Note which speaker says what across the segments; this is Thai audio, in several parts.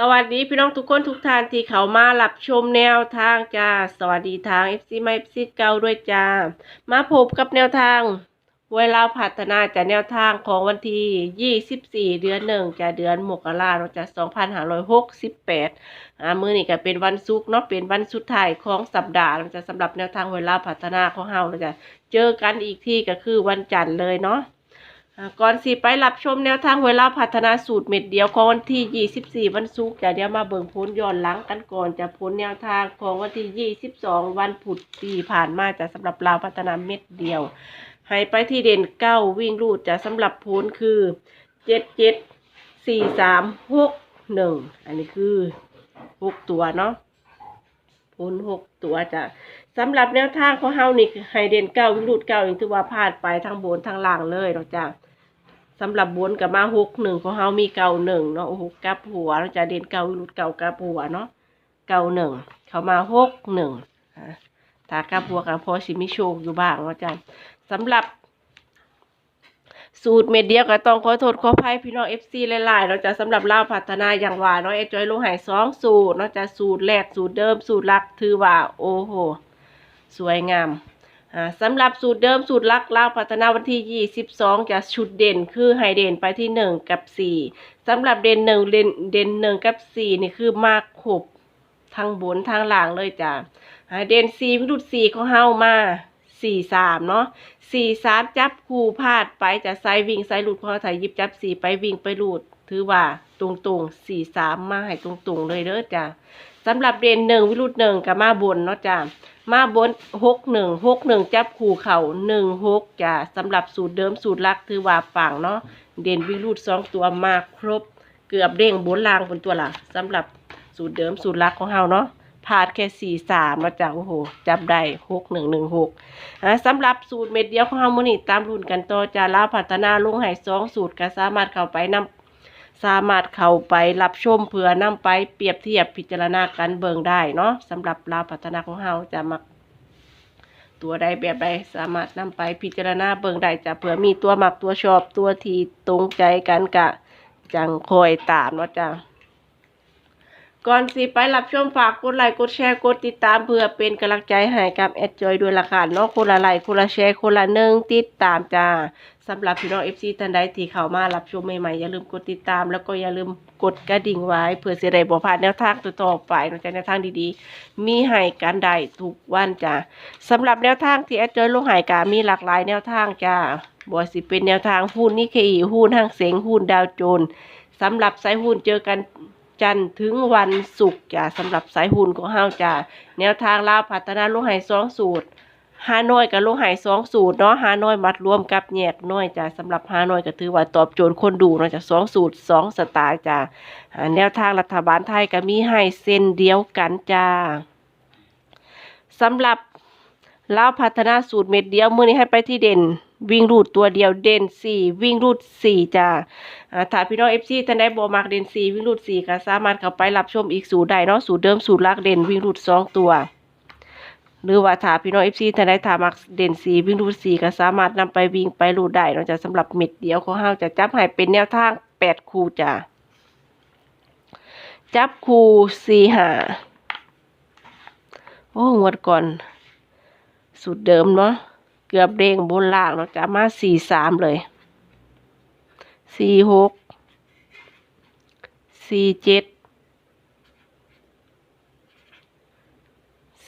Speaker 1: สวัสดีพี่น้องทุกคนทุกท่านที่เขามารับชมแนวทางจ้า สวัสดีทาง FC ไม่ FC เก่าด้วยจ้า มาพบกับแนวทางเวลาพัฒนาจากแนวทางของวันที่ 24 เดือนหนึ่งจะเดือนมกราคมจะ2568อ่ามือนี้ก็เป็นวันศุกร์เนาะเป็นวันสุดท้ายของสัปดาห์เราจะสำหรับแนวทางเวลาพัฒนาของเฮาเราจะเจอกันอีกที่ก็คือวันจันทร์เลยเนาะ ก่อนสิไปรับชมแนวทางเวลาพัฒนาสูตรเม็ดเดียวของวันที่ 24 วันศุกร์จะเดี๋ยวมาเบิ่งพ้นย้อนหลังกันก่อนจะพ้นแนวทางของวันที่ 22 วันพุธที่ผ่านมาจะสำหรับลาพัฒนาเม็ดเดียว ให้ไปที่เด่นเก้าวิ่งรูดจะสำหรับพ้นคือ 7 7 4 3 6 1 อันนี้คือ 6 ตัวเนาะพ้น6ตัวจะสำหรับแนวทางของเฮานี่คือให้เด่นเก้าวิ่งรูดเก้าอย่างที่ว่าพลาดไปทั้งบนทั้งล่างเลยเนาะจ้ะ สำหรับบนกับมาหกหนึ่งของเฮามีเก่าหนึ่งเนาะโอ้โหกลับหัวจะเด่นเก่าหลุดเก่ากับหัวเนาะเก่าหนึ่งเขามาหกหนึ่งอ่าถ้ากับหัวกับพอชิมิโชคอยู่บ้างเนาะจ้ะสำหรับ สูตรเม็ดเดียวก็ต้องขอโทษขออภัยพี่น้องเอฟซีหลายๆเราจะสำหรับเล่าพัฒนาอย่างว่าเนาะเอจอยลงหายสองสูตรเนาะจะสูตรแรกสูตรเดิมสูตรหลักถือว่าโอ้โห สวยงาม สำหรับสูตรเดิมสูตรลักลาวพัฒนาวันที่ 22 จะชุดเด่นคือไฮเด่นไปที่ 1 กับ 4สำหรับเด่น1เด่นเด่น1กับ 4 นี่คือมากขบทางบนทางหลังเลยจ้ะอ่าเด่น4พิรุด4ของเฮามา4 3เนาะ4 3จับคู่พลาดไปจะไซวิ่งไซหลุดขอถ่ายยิบจับ4ไปวิ่งไปหลุดถือว่าตรงๆ4 3มาให้ตรงๆเลยเด้อจ้ะสำหรับเด่น1วิรุด1กับมาบนเนาะจ้ะ มาบนหกหนึ่งหกหนึ่งจับคู่เข่าหนึ่งหกจ้ะสำหรับสูตรเดิมสูตรลักถือว่าปังเนาะเด่นวิ่งรูดสองตัวมาครบ เกือบเด้งบนล่างบนตัวละสำหรับสูตรเดิมสูตรลักของเฮาเนาะพาดแค่สี่สามมาจากโอ้โหจับได้หกหนึ่งหนึ่งหกอ่าสำหรับสูตรเม็ดเดียวของเฮาโมนี้ตามรุ่นกันต่อจะลาพัฒนาลงให้สองสูตรก็สามารถเข้าไปนำ สามารถเข้าไปรับชมเพื่อนำไปเปรียบเทียบพิจารณากันเบิ่งได้เนาะสำหรับลาวพัฒนาของเฮาจะมักตัวใดแบบใดสามารถนำไปพิจารณาเบิ่งได้จะเผื่อมีตัวมักตัวชอบตัวที่ตรงใจกันกะ จังคอยตามเนาะจ้ะ ก่อนสิไปรับชมฝากกดไลค์กดแชร์กดติดตามเพื่อเป็นกำลังใจให้กับแอดจอยด้วยละค่ะเนาะคนละไลค์คนละแชร์คนละหนึ่งติดตามจ้าสำหรับพี่น้อง FC ท่านใดที่เข้ามารับชมใหม่ๆอย่าลืมกดติดตาม แล้วก็อย่าลืมกดกระดิ่งไว้เพื่อสิได้บ่พลาดแนวทางต่อไปนาะจะแนวทางดีๆ มีให้กันได้ทุกวันจ้าสำหรับแนวทางที่แอดจอยลงหายกามีหลากหลายแนวทางจ้าบ่ว่าสิเป็นแนวทางหุ้นนิเคอีหุ้นห้างเสงหุ้นดาวโจนสำหรับสายหุ้นเจอกัน จันทร์ถึงวันศุกร์จ้าสำหรับสายหุ้นของเฮาจ้าแนวทางลาวพัฒนาลงหายสองสูตรฮานอยกับลงหายสองสูตรเนาะฮานอยมัดรวมกับแยกน้อยจ้าสำหรับฮานอยก็ถือว่าตอบโจทย์คนดูเนาะจ้าสองสูตรสองสไตล์จ้าแนวทางรัฐบาลไทยก็มีให้เส้นเดียวกันจ้าสำหรับลาวพัฒนาสูตรเม็ดเดียวมื้อนี้ให้ไปที่เด่น วิ่งรูดตัวเดียวเด่นสี่วิ่งรูดสี่จ้าอ่าถ้าพี่น้องเอฟซีท่านใดบ่มักเด่นสี่วิ่งรูดสี่ก็สามารถเข้าไปรับชมอีกสูตรได้เนาะสูตรเดิมสูตรลักเด่นวิ่งรูดสองตัว หรือว่าถ้าพี่น้องเอฟซีท่านใดถามักเด่นสี่วิ่งรูดสี่ก็สามารถนำไปวิ่งไปรูดได้เนาะจ้ะสำหรับเม็ดเดียวของเฮาจะจับให้เป็นแนวทางแปดคูจ้าจับคูสี่หาโอ้งวดก่อน สูตรเดิมเนาะ เกือบเด้งบนล่างเนาจะมาสี่สามเลยสี่หกสี่เจ็ด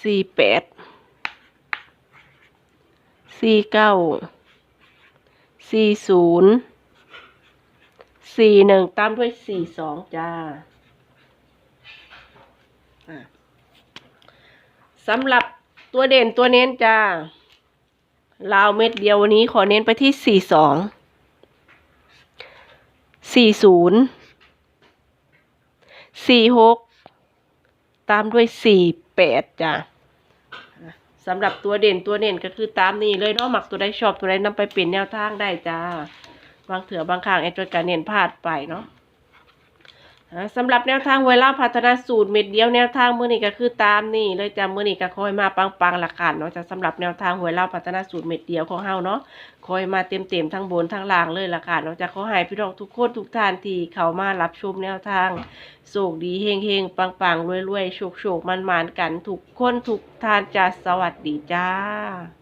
Speaker 1: สี่แปดสี่เก้าสี่ศูนย์สี่หนึ่งตามด้วยสี่สองจ้าสำหรับตัวเด่นตัวเน้นจ้า ลาวเม็ดเดียววันนี้ขอเน้นไปที่สี่สองสี่ศูนย์สี่หกตามด้วยสี่แปดจ้ะสำหรับตัวเด่นตัวเด่นก็คือตามนี้เลยเนาะหมักตัวใดชอบตัวใดนำไปเปลี่ยนแนวทางได้จ้าบางเถื่อบางครั้งไอ้จดการเน้นพลาดไปเนาะ สำหรับแนวทางหวยเล่าพัฒนาสูตรเม็ดเดียวแนวทางมือนี้ก็คือตามนี่เลยจ้ะมื้อนี้ก็คอยมาปังๆละกันเนาะจ้ะสำหรับแนวทางหวยเล่าพัฒนาสูตรเม็ดเดียวของเฮาเนาะคอยมาเต็มๆทั้งบนทั้งล่างเลยละค่ะเนาะจ้ะขอให้พี่น้องทุกคนทุกท่านที่เข้ามารับชมแนวทางโชคดีเฮงๆปังๆรวยๆโชคๆมันๆกันทุกคนทุกท่านจ้ะสวัสดีจ้า